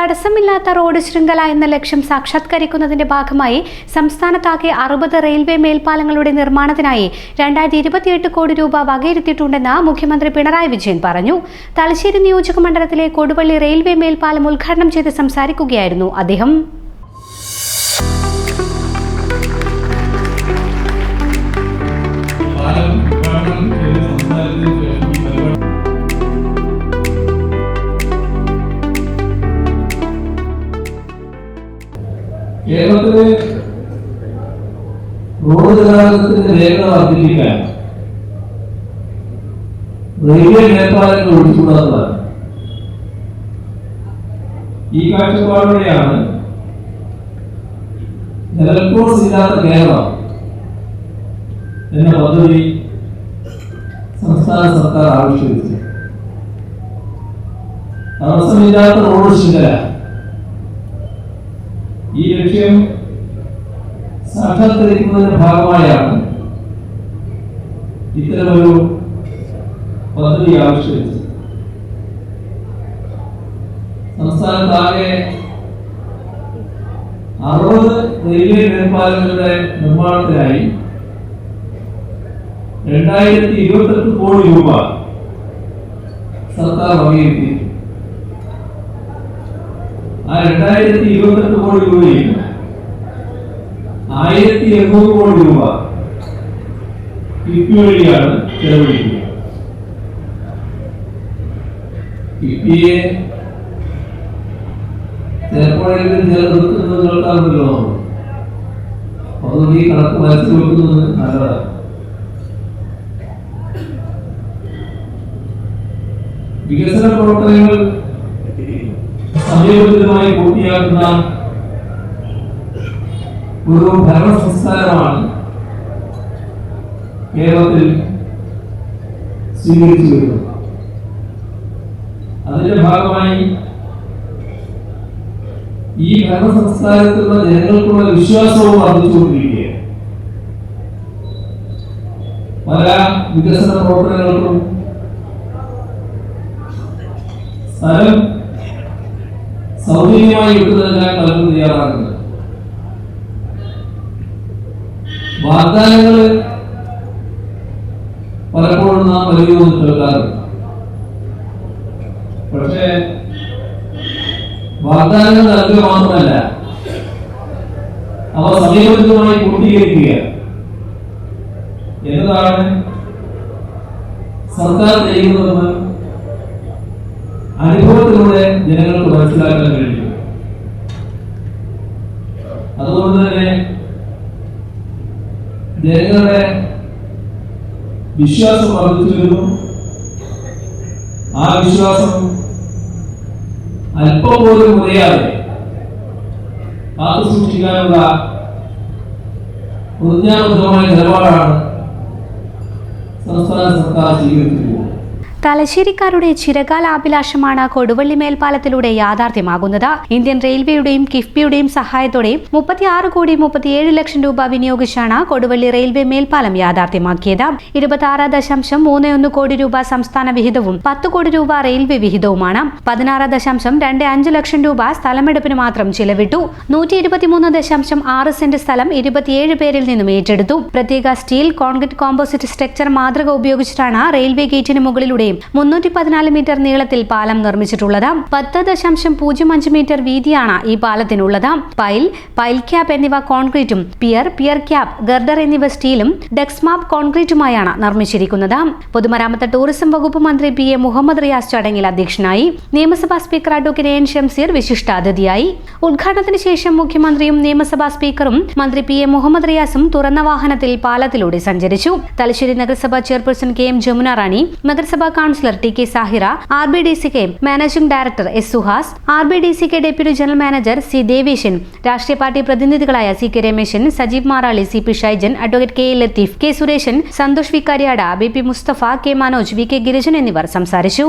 തടസ്സമില്ലാത്ത റോഡ് ശൃംഖല എന്ന ലക്ഷ്യം സാക്ഷാത്കരിക്കുന്നതിന്റെ ഭാഗമായി സംസ്ഥാനത്താകെ അറുപത് റെയിൽവേ മേൽപ്പാലങ്ങളുടെ നിർമ്മാണത്തിനായി രണ്ടായിരത്തി ഇരുപത്തിയെട്ട് കോടി രൂപ വകയിരുത്തിയിട്ടുണ്ടെന്ന് മുഖ്യമന്ത്രി പിണറായി വിജയൻ പറഞ്ഞു. തലശ്ശേരി നിയോജക മണ്ഡലത്തിലെ കൊടുവള്ളി റെയിൽവേ മേൽപ്പാലം ഉദ്ഘാടനം ചെയ്ത് സംസാരിക്കുകയായിരുന്നു അദ്ദേഹം. കേരളത്തിലെ റോഡ് ഗതാഗതത്തിന്റെ വേഗത വർദ്ധിപ്പിക്കാൻ റെയിൽവേ മേൽപ്പാലങ്ങൾ ഒഴിച്ചുകൂടാത്തതാണ്. ഈ കാഴ്ചപ്പാടോടെയാണ് ജലക്രോസ് ഇല്ലാത്ത കേരളം എന്ന പദ്ധതി സംസ്ഥാന സർക്കാർ ആവിഷ്കരിച്ചു തടസ്സമില്ലാത്ത റോഡ് ശൃംഖല ഈ ലക്ഷ്യം സാക്ഷാത്കരിക്കുന്നതിന്റെ ഭാഗമായാണ്. ഇത്തരമൊരു പദ്ധതി ആവിഷ്കരിച്ചത്. സംസ്ഥാനത്താകെ അറുപത് റെയിൽവേ മേൽപ്പാലങ്ങളുടെ നിർമ്മാണത്തിനായി രണ്ടായിരത്തി ഇരുപത്തെട്ട് കോടി രൂപ സർക്കാർ വകയിരുത്തി. ആ രണ്ടായിരത്തി ഇരുപത്തെട്ട് കോടി രൂപയിൽ ആയിരത്തി എണ്ണൂറ് കോടി രൂപ കിഫ്ബി വഴിയാണ് ചെലവഴിക്കുക കിഫ്ബിയെ ചിലപ്പോഴെങ്കിലും ചില നിർത്തുന്നത് കേൾക്കാറുണ്ടല്ലോ അതുകൊണ്ട് ഈ കണക്ക് മനസ്സിൽ വെക്കുന്നത് നല്ലതാണ്. വികസന പ്രവർത്തനങ്ങൾ സമയബന്ധിതമായി പൂർത്തിയാക്കുന്ന ഒരു ഭരണ സംസ്കാരമാണ് കേരളത്തിൽ സ്വീകരിച്ചു വരുന്നത്. അതിന്റെ ഭാഗമായി ഈ ഭരണ സംസ്കാരത്തിലുള്ള ജനങ്ങൾക്കുള്ള വിശ്വാസവും വർദ്ധിച്ചുകൊണ്ടിരിക്കുകയാണ്. പല വികസന പ്രവർത്തനങ്ങൾക്കും സ്ഥലം സൗജന്യമായി വിട്ടു നൽകാൻ പലരും തയ്യാറാകുന്നത് വാഗ്ദാനങ്ങൾ പലപ്പോഴും നാം വലിയൊന്നും കേൾക്കാറുണ്ട്. പക്ഷേ വാഗ്ദാനങ്ങൾ നൽകുക മാത്രമല്ല അവ സമീപത്തുമായി പൂർത്തീകരിക്കുക എന്നതാണ് സർക്കാർ ചെയ്യുന്നതെന്ന് അനുഭവത്തിലൂടെ ജനങ്ങൾക്ക് മനസ്സിലാക്കാൻ കഴിയും. അതുകൊണ്ട് തന്നെ ജനങ്ങളുടെ വിശ്വാസം വർദ്ധിച്ചു വരുന്നു ആ വിശ്വാസം അല്പം പോലും കുറയാതെ കാത്തു സൂക്ഷിക്കാനുള്ള പ്രതിജ്ഞാബദ്ധമായ നിലപാടാണ് സംസ്ഥാന സർക്കാർ സ്വീകരിച്ചിട്ടുള്ളത് തലശ്ശേരിക്കാരുടെ ചിരകാല അഭിലാഷമാണ് കൊടുവള്ളി മേൽപ്പാലത്തിലൂടെ യാഥാർത്ഥ്യമാകുന്നത്. ഇന്ത്യൻ റെയിൽവേയുടെയും കിഫ്ബിയുടെയും സഹായത്തോടെ മുപ്പത്തിയാറ് കോടി മുപ്പത്തിയേഴ് ലക്ഷം രൂപ വിനിയോഗിച്ചാണ് കൊടുവള്ളി റെയിൽവേ മേൽപ്പാലം യാഥാർത്ഥ്യമാക്കിയത്. ഇരുപത്തി ദശാംശം മൂന്ന് ഒന്ന് കോടി രൂപ സംസ്ഥാന വിഹിതവും പത്ത് കോടി രൂപ റെയിൽവേ വിഹിതവുമാണ്. പതിനാറ് ദശാംശം രണ്ട് അഞ്ച് ലക്ഷം രൂപ സ്ഥലമെടുപ്പിന് മാത്രം ചിലവിട്ടു. നൂറ്റി ഇരുപത്തിമൂന്ന് ദശാംശം ആറ് സെന്റ് സ്ഥലം ഇരുപത്തിയേഴ് പേരിൽ നിന്നും ഏറ്റെടുത്തു. പ്രത്യേക സ്റ്റീൽ കോൺക്രീറ്റ് കോമ്പോസിറ്റ് സ്ട്രക്ചർ മാതൃക ഉപയോഗിച്ചിട്ടാണ് റെയിൽവേ ഗേറ്റിന് മുകളിലൂടെ മുന്നൂറ്റി പതിനാല് മീറ്റർ നീളത്തിൽ പാലം നിർമ്മിച്ചിട്ടുള്ളത്. പത്ത് ദശാംശം പൂജ്യം അഞ്ച് മീറ്റർ വീതിയാണ് ഈ പാലത്തിനുള്ളത്. പൈൽ പൈൽ ക്യാപ് എന്നിവ കോൺക്രീറ്റും പിയർ പിയർ ക്യാപ് ഗർഡർ എന്നിവ സ്റ്റീലും ഡെക്സ്മാപ്പ് കോൺക്രീറ്റുമായാണ് നിർമ്മിച്ചിരിക്കുന്നത്. പൊതുമരാമത്ത് ടൂറിസം വകുപ്പ് മന്ത്രി പി എ മുഹമ്മദ് റിയാസ് ചടങ്ങിൽ അധ്യക്ഷനായി നിയമസഭാ സ്പീക്കർ അഡ്വക്കേറ്റ് എൻ ഷംസീർ വിശിഷ്ടാതിഥിയായി. ഉദ്ഘാടനത്തിന് ശേഷം മുഖ്യമന്ത്രിയും നിയമസഭാ സ്പീക്കറും മന്ത്രി പി എ മുഹമ്മദ് റിയാസും തുറന്ന വാഹനത്തിൽ പാലത്തിലൂടെ സഞ്ചരിച്ചു. തലശ്ശേരി നഗരസഭാ chairperson K M Jamuna Rani നഗരസഭാ councillor T K Sahira R B D C K managing director S Suhas R B D C K deputy general manager C Deveshan രാഷ്ട്രീയ party പ്രതിനിധികളായ C K Rameshan Sajeev Marali C P Shaijan advocate K Latheef K Sureshan Santhosh വിക്കാരിയാട B P Musthafa K Manoj V K Girijan എന്നിവർ സംസാരിച്ചു.